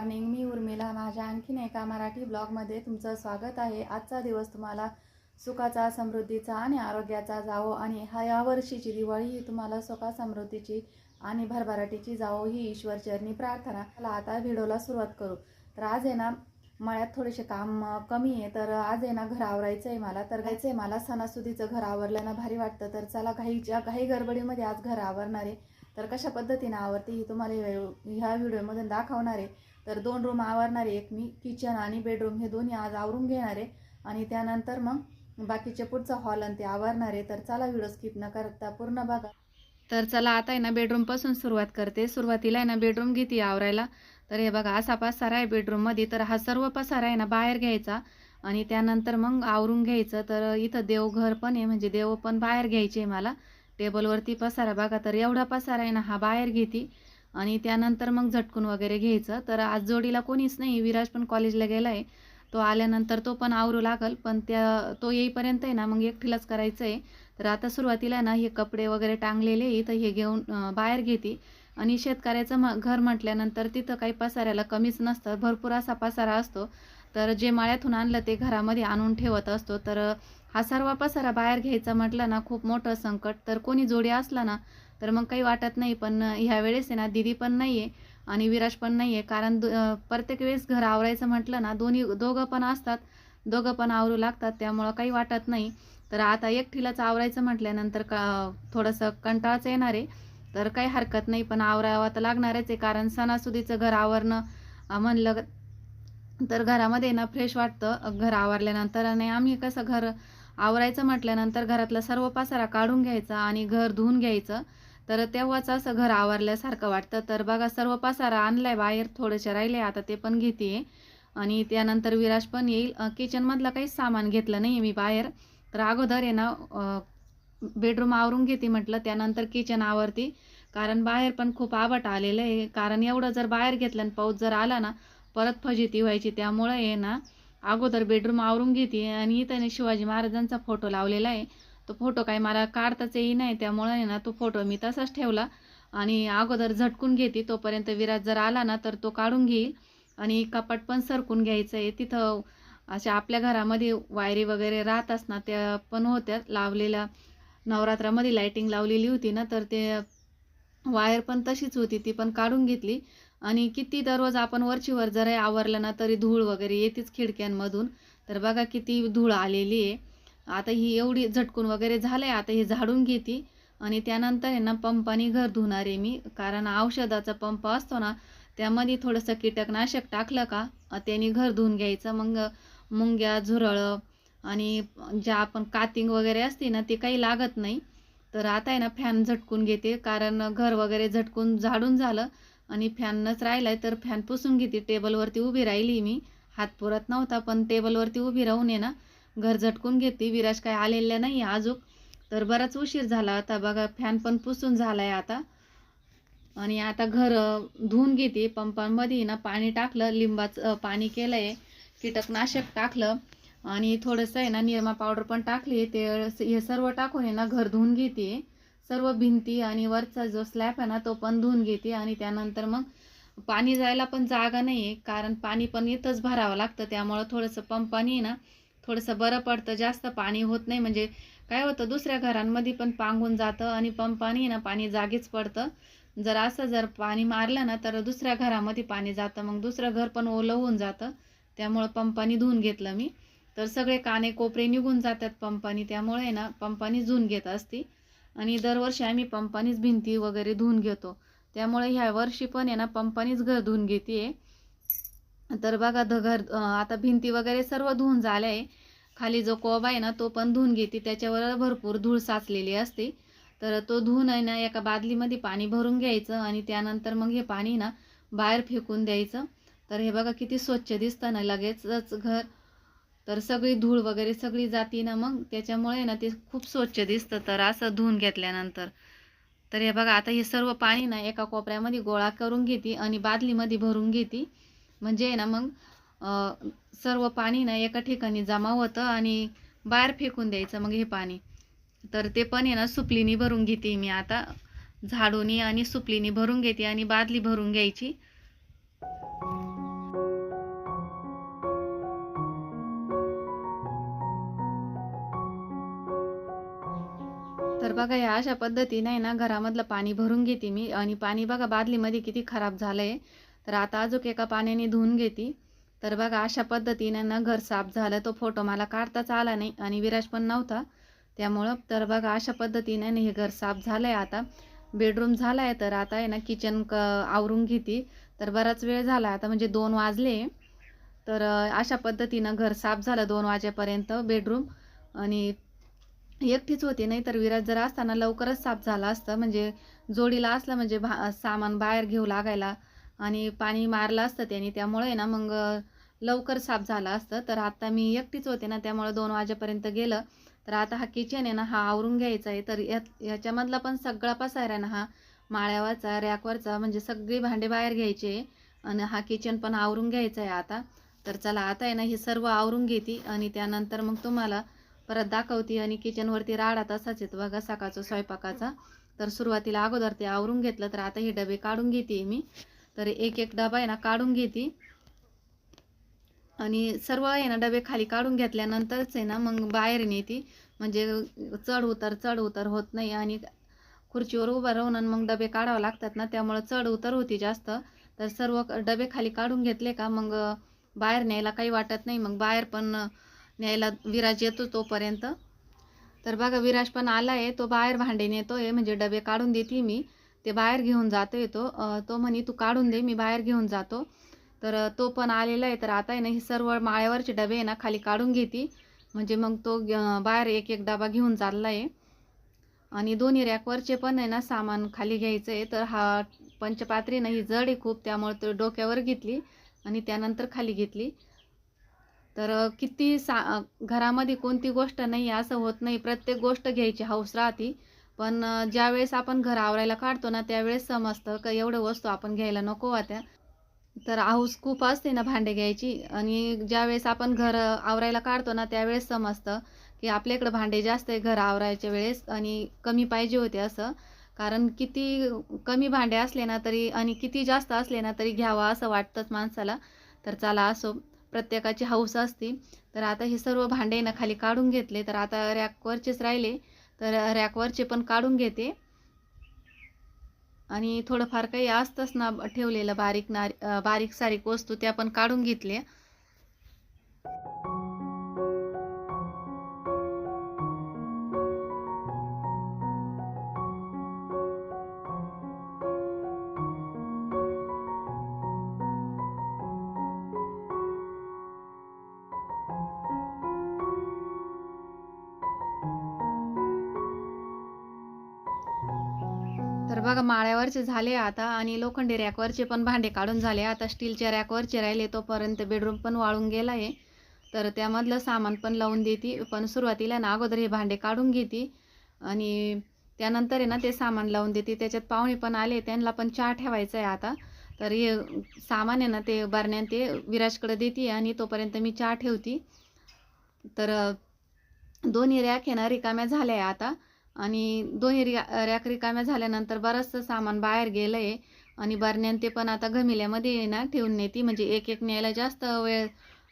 Morning मी उर्मिला. माझ्या आणखीन एका मराठी ब्लॉगमध्ये तुमचं स्वागत आहे. आजचा दिवस तुम्हाला सुखाचा समृद्धीचा आणि आरोग्याचा जावो आणि हा यावर्षीची दिवाळी ही तुम्हाला सुखा समृद्धीची आणि भरभराटीची जावो ही ईश्वरचरणी प्रार्थना. मला आता व्हिडिओला सुरुवात करू. तर आज आहे ना मळ्यात थोडेसे काम कमी आहे तर आज आहे ना घर आवरायचं आहे मला. तर घ्यायचं आहे मला सणासुदीचं घर आवरलं ना भारी वाटतं. तर चला घाईच्या घाई गडबडीमध्ये आज घर आवरणार आहे तर कशा पद्धतीने आवरते ही तुम्हाला ह्या व्हिडिओमधून दाखवणार आहे. तर दोन रूम आवरणार आहे एक मी किचन आणि बेडरूम हे दोन्ही आज आवरून घेणार आहे. आणि त्यानंतर मग बाकीचे पुढचा हॉल आणि ते आवरणार आहे. तर चला व्हिडिओ स्किप न करता पूर्ण बघा. तर चला आता आहे ना बेडरूमपासून सुरुवात करते. सुरुवातीला आहे ना बेडरूम घेते आवरायला. तर हे बघा असा पसारा आहे बेडरूममध्ये तर हा सर्व पसारा आहे ना बाहेर घ्यायचा. आणि त्यानंतर मग आवरून घ्यायचं. तर इथं देवघर पण आहे. म्हणजे देव पण बाहेर घ्यायचे मला. टेबलवरती पसारा बघा. तर एवढा पसारा आहे ना हा बाहेर घेते. आणि त्यानंतर मग झटकून वगैरे घ्यायचं. तर आज जोडीला कोणीच नाही विराज पण कॉलेजला गेला आहे तो आल्यानंतर तो पण आवरू लागल पण त्या तो येईपर्यंत आहे ना मग एकटीलाच करायचं आहे तर आता सुरुवातीला ना हे कपडे वगैरे टांगलेले तर हे घेऊन बाहेर घेते. आणि शेतकऱ्याचं म घर म्हटल्यानंतर तिथं काही पसाऱ्याला कमीच नसतं. भरपूर असा पसारा असतो. तर जे माळ्यातून आणलं ते घरामध्ये आणून ठेवत असतो. तर हा सर्व पसारा बाहेर घ्यायचा म्हटलं ना खूप मोठं संकट. तर कोणी जोडी असला ना तर मग काही वाटत नाही. पण ह्यावेळेस आहे ना दिदी पण नाही आहे आणि विराज पण नाही आहे कारण प्रत्येक वेळेस घर आवरायचं म्हटलं ना दोन्ही दोघं पण असतात. दोघं पण आवरू लागतात त्यामुळं काही वाटत नाही. तर आता एकटीलाच आवरायचं म्हटल्यानंतर का थोडंसं कंटाळाचं येणार आहे. तर काही हरकत नाही पण आवरावा तर लागणारच आहे. कारण सणासुदीचं घर आवरणं म्हणलं तर घरामध्ये ना फ्रेश वाटतं. घर आवरल्यानंतर आणि आम्ही कसं घर आवरायचं म्हटल्यानंतर घरातला सर्व पसारा काढून घ्यायचा आणि घर धुवून घ्यायचं. तर तेव्हाच असं घर आवरल्यासारखं वाटतं. तर बघा सर्व पसारा आणलाय बाहेर थोडेसे राहिले आता ते पण घेते आणि त्यानंतर विराज पण येईल. किचनमधलं काहीच सामान घेतलं नाही मी बाहेर. तर अगोदर आहे ना बेडरूम आवरून घेते म्हटलं त्यानंतर किचन आवरती. कारण बाहेर पण खूप आवट आलेलं आहे. कारण एवढं जर बाहेर घेतलं आणि पाऊस जर आला ना परत फजिती व्हायची त्यामुळे आहे ना अगोदर बेडरूम आवरून घेते आणि त्याने शिवाजी महाराजांचा फोटो लावलेला आहे. तो फोटो काय मला काढताच येई नाही त्यामुळे ना तो फोटो मी तसाच ठेवला. आणि अगोदर झटकून घेते तोपर्यंत विराज जर आला ना तर तो काढून घेईल. आणि कपाट पण सरकून घ्यायचं आहे तिथं अशा आपल्या घरामध्ये वायरी वगैरे राहतात ना त्या पण होत्या. लावलेल्या नवरात्रामध्ये लाईटिंग लावलेली होती ना तर ते वायर पण तशीच होती ती पण काढून घेतली. आणि किती दररोज आपण वरची वर जरा आवरलं ना तरी धूळ वगैरे येतेच खिडक्यांमधून. तर बघा किती धूळ आलेली आहे. आता ही एवढी झटकून वगैरे झालं आहे आता ही झाडून घेते. आणि त्यानंतर आहे ना पंपाने घर धुणार आहे मी. कारण औषधाचा पंप असतो ना त्यामध्ये थोडंसं कीटकनाशक टाकलं का त्याने घर धुवून घ्यायचं. मग मुंग्या झुरळं आणि ज्या आपण कातिंग वगैरे असते ना ते काही लागत नाही. तर आता आहे ना फॅन झटकून घेते. कारण घर वगैरे झटकून झाडून झालं आणि फॅनच राहिलाय तर फॅन पुसून घेते. टेबलवरती उभी राहिली मी. हात पुरत नव्हता पण टेबलवरती उभी राहून आहे ना घर झटकून घेते. विराज काय आलेल्या नाही अजून. तर बराच उशीर झाला आता बघा फॅन पण पुसून झालाय आता. आणि आता घर धुवून घेते. पंपांमध्ये ना पाणी टाकलं लिंबाचं पाणी केलं आहे कीटकनाशक टाकलं. आणि थोडंसं आहे ना निरमा पावडर पण टाकली ते हे सर्व टाकून आहे ना घर धुवून घेते. सर्व भिंती आणि वरचा जो स्लॅब आहे ना तो पण धुवून घेते आणि त्यानंतर मग पाणी जायला पण जागा नाही आहे कारण पाणी पण इथंच भरावं लागतं. त्यामुळं थोडंसं पंपानी आहे ना थोडंसं बरं पडतं. जास्त पाणी होत नाही. म्हणजे काय होतं दुसऱ्या घरांमध्ये पण पांगून जातं आणि पंपानी ना पाणी जागीच पडतं. जर असं जर पाणी मारलं ना तर दुसऱ्या घरामध्ये पाणी जातं. मग दुसरं घर पण ओलं होऊन जातं. त्यामुळं पंपानी धुवून घेतलं मी. तर सगळे काने कोपरे निघून जातात पंपानी त्यामुळे आहे ना पंपानी धुवून घेत असते. आणि दरवर्षी आम्ही पंपानीच भिंती वगैरे धुवून घेतो. त्यामुळे ह्या वर्षी पण आहे ना पंपानीच घर धुवून घेते तर बघा ध घर आता भिंती वगैरे सर्व धुवून झालं आहे खाली जो कोबा आहे ना तो पण धुवून घेते. त्याच्यावर भरपूर धूळ साचलेली असते. तर तो धुवून आहे ना एका बादलीमध्ये पाणी भरून घ्यायचं आणि त्यानंतर मग हे पाणी ना बाहेर फेकून द्यायचं. तर हे बघा किती स्वच्छ दिसतं ना लगेचच घर तर सगळी धूळ वगैरे सगळी जाती ना मग त्याच्यामुळे ना ते खूप स्वच्छ दिसतं. तर असं धुवून घेतल्यानंतर. तर हे बघा आता हे सर्व पाणी ना एका कोपऱ्यामध्ये गोळा करून घेते आणि बादलीमध्ये भरून घेते. म्हणजे आहे ना मग सर्व पाणी ना एका ठिकाणी जमा होतं आणि बाहेर फेकून द्यायचं मग हे पाणी. तर ते पण आहे ना सुपलीनी भरून घेते मी आता. झाडूनी आणि सुपलीनी भरून घेते आणि बादली भरून घ्यायची. बघा ह्या अशा पद्धतीने आहे ना घरामधलं पाणी भरून घेते मी. आणि पाणी बघा बादलीमध्ये किती खराब झालं आहे तर आता अजून एका पाण्याने धुवून घेते. तर बघा अशा पद्धतीने ना घर साफ झालं. तो फोटो मला काढताच आला नाही आणि विराज पण नव्हता. त्यामुळं तर बघा अशा पद्धतीने ना हे घर साफ झालं आहे आता. बेडरूम झाला आहे तर आता आहे ना किचन क आवरून घेते. तर बराच वेळ झाला आता म्हणजे दोन वाजले. तर अशा पद्धतीनं घर साफ झालं दोन वाजेपर्यंत बेडरूम. आणि एकटीच होती नाही तर विराज जर असताना लवकरच साफ झाला असतं म्हणजे जोडीला असलं म्हणजे भा सामान बाहेर घेऊ लागायला आणि पाणी मारलं असतं त्याने त्यामुळे आहे ना मग लवकर साफ झालं असतं. तर आता मी एकटीच होते ना त्यामुळे दोन वाजेपर्यंत गेलं. तर आता हा किचन आहे ना हा आवरून घ्यायचा आहे. तर या याच्यामधला पण सगळा पसायरा आहे ना हा माळ्यावरचा रॅकवरचा म्हणजे सगळी भांडे बाहेर घ्यायचे आणि हा किचन पण आवरून घ्यायचा आहे आता. तर चला आता आहे ना हे सर्व आवरून घेते आणि त्यानंतर मग तुम्हाला परत दाखवते आणि किचनवरती राडा तसाच येतो बघा सकाळचा स्वयंपाकाचा. तर सुरुवातीला अगोदर ते आवरून घेतलं तर आता हे डबे काढून घेते मी. तर एक एक डबा आहे ना काढून घेते. आणि सर्व आहे ना डबे खाली काढून घेतल्यानंतरच आहे ना मग बाहेर नेते. म्हणजे चढ उतर चढ उतर होत नाही आणि खुर्चीवर उभं राहून आणि मग डबे काढावं लागतात ना त्यामुळं चढ उतर होती जास्त. तर सर्व डबे खाली काढून घेतले का मग बाहेर न्यायला काही वाटत नाही. मग बाहेर पण न्यायला विराज येतो तोपर्यंत. तर बघा विराज पण आला आहे तो बाहेर भांडे नेतो आहे म्हणजे डबे काढून देते मी. ते बाहेर घेऊन जातोय तो. तो म्हणे तू काढून दे मी बाहेर घेऊन जातो. तर तो पण आलेला आहे. तर आता आहे ना हे सर्व माळ्यावरचे डबे आहे ना खाली काढून घेते. म्हणजे मग तो बाहेर एक एक डबा घेऊन चालला आहे आणि दोन्ही रॅकवरचे पण आहे ना सामान खाली घ्यायचं आहे. तर हा पंचपात्री ना ही जड आहे खूप. त्यामुळे तो डोक्यावर घेतली आणि त्यानंतर खाली घेतली. तर किती सा घरामध्ये कोणती गोष्ट नाही आहे असं होत नाही. प्रत्येक गोष्ट घ्यायची हौस राहते. पण ज्यावेळेस आपण घर आवरायला काढतो ना त्यावेळेस समजतं का एवढं वस्तू आपण घ्यायला नको होत्या तर हौस खूप असते ना भांडे घ्यायची. आणि ज्यावेळेस आपण घर आवरायला काढतो ना त्यावेळेस समजतं की आपल्याकडं भांडे जास्त आहे घर आवरायच्या वेळेस आणि कमी पाहिजे होते असं. कारण किती कमी भांडे असले ना तरी आणि किती जास्त असले ना तरी घ्यावा असं वाटतंच माणसाला. तर चला असो. प्रत्येकाची हौस असते. तर आता हे सर्व भांडे ना खाली काढून घेतले. तर आता रॅकवरचेच राहिले. तर रॅकवरचे पण काढून घेते. आणि थोडंफार काही असतंच ना ठेवलेलं बारीक नारी बारीक सारीक वस्तू त्या पण काढून घेतल्या. तर बघा माळ्यावरचे झाले आता आणि लोखंडी रॅकवरचे पण भांडे काढून झाले. आता स्टीलच्या रॅकवरचे राहिले तोपर्यंत बेडरूम पण वाळून गेला आहे तर त्यामधलं सामान पण लावून देते. पण सुरुवातीला ना अगोदर हे भांडे काढून घेते आणि त्यानंतर आहे ना ते सामान लावून देते. त्याच्यात पाहुणे पण आले त्यांना पण चहा ठेवायचा आहे आता. तर हे सामान आहे ना ते बरण्यात ते विराजकडे देते आणि तोपर्यंत मी चहा ठेवते. तर दोन्ही रॅक आहे ना रिकाम्या झाल्या आहे आता. आणि दोन्ही रिया रॅक रिकाम्या झाल्यानंतर बरंचसं सामान बाहेर गेलं आहे आणि बरण्यान ते पण आता घमिल्यामध्ये आहे ना ठेवून नेते म्हणजे एक एक न्यायला जास्त वेळ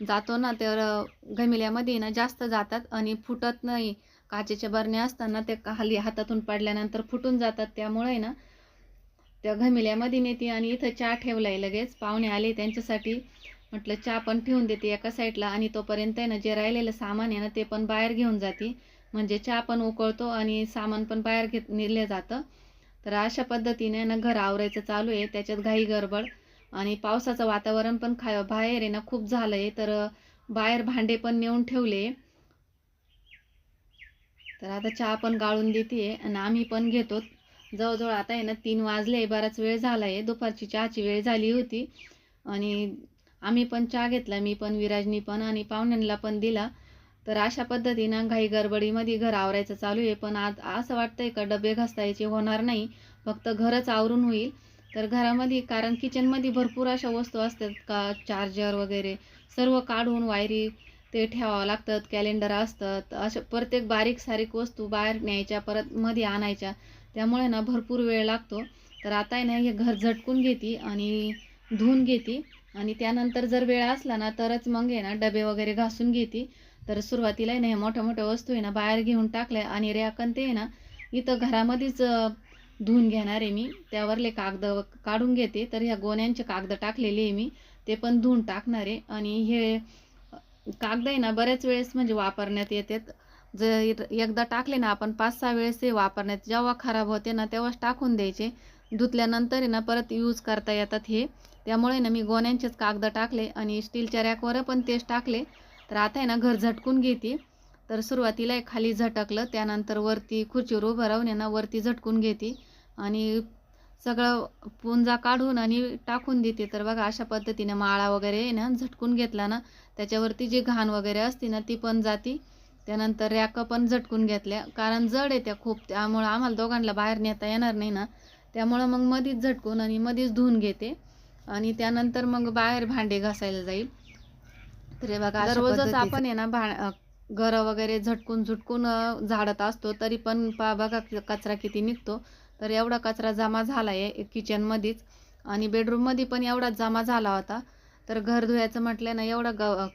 जातो ना तर घमिल्यामध्ये ना जास्त जातात आणि फुटत नाही. काचेच्या बरण्या असताना ते खाली हातातून पडल्यानंतर फुटून जातात त्यामुळे ना त्या घमिल्यामध्ये नेते आणि इथं चहा ठेवला आहे लगेच. पाहुणे आले त्यांच्यासाठी. म्हटलं चहा पण ठेवून देते एका साईडला आणि तोपर्यंत आहे ना जे राहिलेलं सामान आहे ना ते पण बाहेर घेऊन जाते. म्हणजे चहा पण उकळतो आणि सामान पण बाहेर घेत नेलं जातं. तर अशा पद्धतीने ना घर आवरायचं चालू आहे. त्याच्यात घाई गडबड आणि पावसाचं वातावरण पण खा बाहेर आहे ना खूप झालं आहे. तर बाहेर भांडे पण नेऊन ठेवले. तर आता चहा पण गाळून देते आणि आम्ही पण घेतो. जवळजवळ आता आहे ना तीन वाजले बराच वेळ झाला आहे. दुपारची चहाची वेळ झाली होती. आणि आम्ही पण चहा घेतला. मी पण विराजनी पण आणि पाहुण्यांना पण दिला. तर अशा पद्धतीनं घाई गडबडीमध्ये घर आवरायचं चालू आहे. पण आज असं वाटतंय का डबे घासतायचे होणार नाही. फक्त घरच आवरून होईल. तर घरामध्ये कारण किचनमध्ये भरपूर अशा वस्तू असतात का चार्जर वगैरे सर्व काढून वायरी ते ठेवावं लागतात कॅलेंडर असतात. अशा प्रत्येक बारीक सारीक वस्तू बाहेर न्यायच्या परत मध्ये आणायच्या. त्यामुळे ना भरपूर वेळ लागतो. तर आता आहे ना हे घर झटकून घेते आणि धुवून घेते. आणि त्यानंतर जर वेळ असला ना तरच मग आहे ना डबे वगैरे घासून घेते. तर सुरुवातीला आहे ना हे मोठ्या मोठ्या वस्तू आहे ना बाहेर घेऊन टाकल्या. आणि रॅकन ते आहे ना इथं घरामध्येच धुवून घेणार आहे मी. त्यावरले कागद काढून घेते. तर ह्या गोण्यांचे कागद टाकलेले आहे मी. ते पण धुवून टाकणार आहे. आणि हे कागद आहे ना बऱ्याच वेळेस म्हणजे वापरण्यात येतात. जर एकदा टाकले ना आपण पाच सहा वेळेस ते वापरण्यात जेव्हा खराब होते ना तेव्हाच टाकून द्यायचे. धुतल्यानंतर आहे ना परत यूज करता येतात हे. त्यामुळे ना मी गोण्यांचेच कागद टाकले आणि स्टीलच्या रॅकवर पण तेच टाकले. तर आता आहे ना घर झटकून घेते. तर सुरुवातीला एक खाली झटकलं त्यानंतर वरती खुर्चीवर उभं राहून आहे ना वरती झटकून घेते. आणि सगळं पुंजा काढून आणि टाकून देते. तर बघा अशा पद्धतीने माळा वगैरे आहे ना झटकून घेतला ना त्याच्यावरती जी घाण वगैरे असते ना ती पण जाती. त्यानंतर रॅक पण झटकून घेतल्या. कारण जड आहे त्या खूप त्यामुळं आम्हाला दोघांना बाहेर नेता येणार नाही ना. त्यामुळं मग मधीच झटकून आणि मधीच धुवून घेते. आणि त्यानंतर मग बाहेर भांडे घासायला जाईल. तर हे बघा दररोजच आपण आहे ना भा घरं वगैरे झटकून झुटकून झाडत असतो तरी पण पा बघा कचरा किती निघतो. तर एवढा कचरा जमा झाला आहे किचनमध्येच आणि बेडरूममध्ये पण एवढाच जमा झाला होता. तर घर धुवायचं म्हटलं ना एवढा ग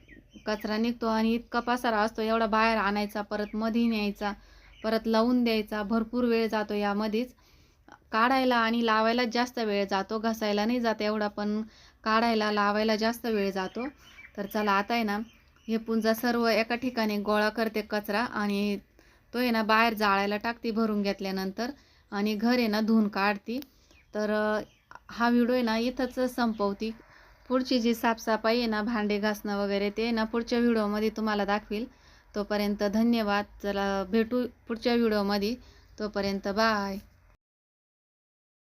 कचरा निघतो आणि इतका पसारा असतो एवढा बाहेर आणायचा परत मध्ये न्यायचा परत लावून द्यायचा भरपूर वेळ जातो यामध्येच काढायला आणि लावायला जास्त वेळ जातो. घसायला नाही जात एवढा पण काढायला लावायला जास्त वेळ जातो. तर चला आता आहे ना हे पुंजा सर्व एका ठिकाणी गोळा करते कचरा आणि तो आहे ना बाहेर जाळायला टाकते भरून घेतल्यानंतर आणि घर आहे ना धुवून काढते. तर हा व्हिडिओ आहे ना इथंच संपवती. पुढची जी साफसफाई आहे ना भांडे घासणं वगैरे ते ना पुढच्या व्हिडिओमध्ये तुम्हाला दाखवील. तोपर्यंत धन्यवाद. चला भेटू पुढच्या व्हिडिओमध्ये. तोपर्यंत बाय.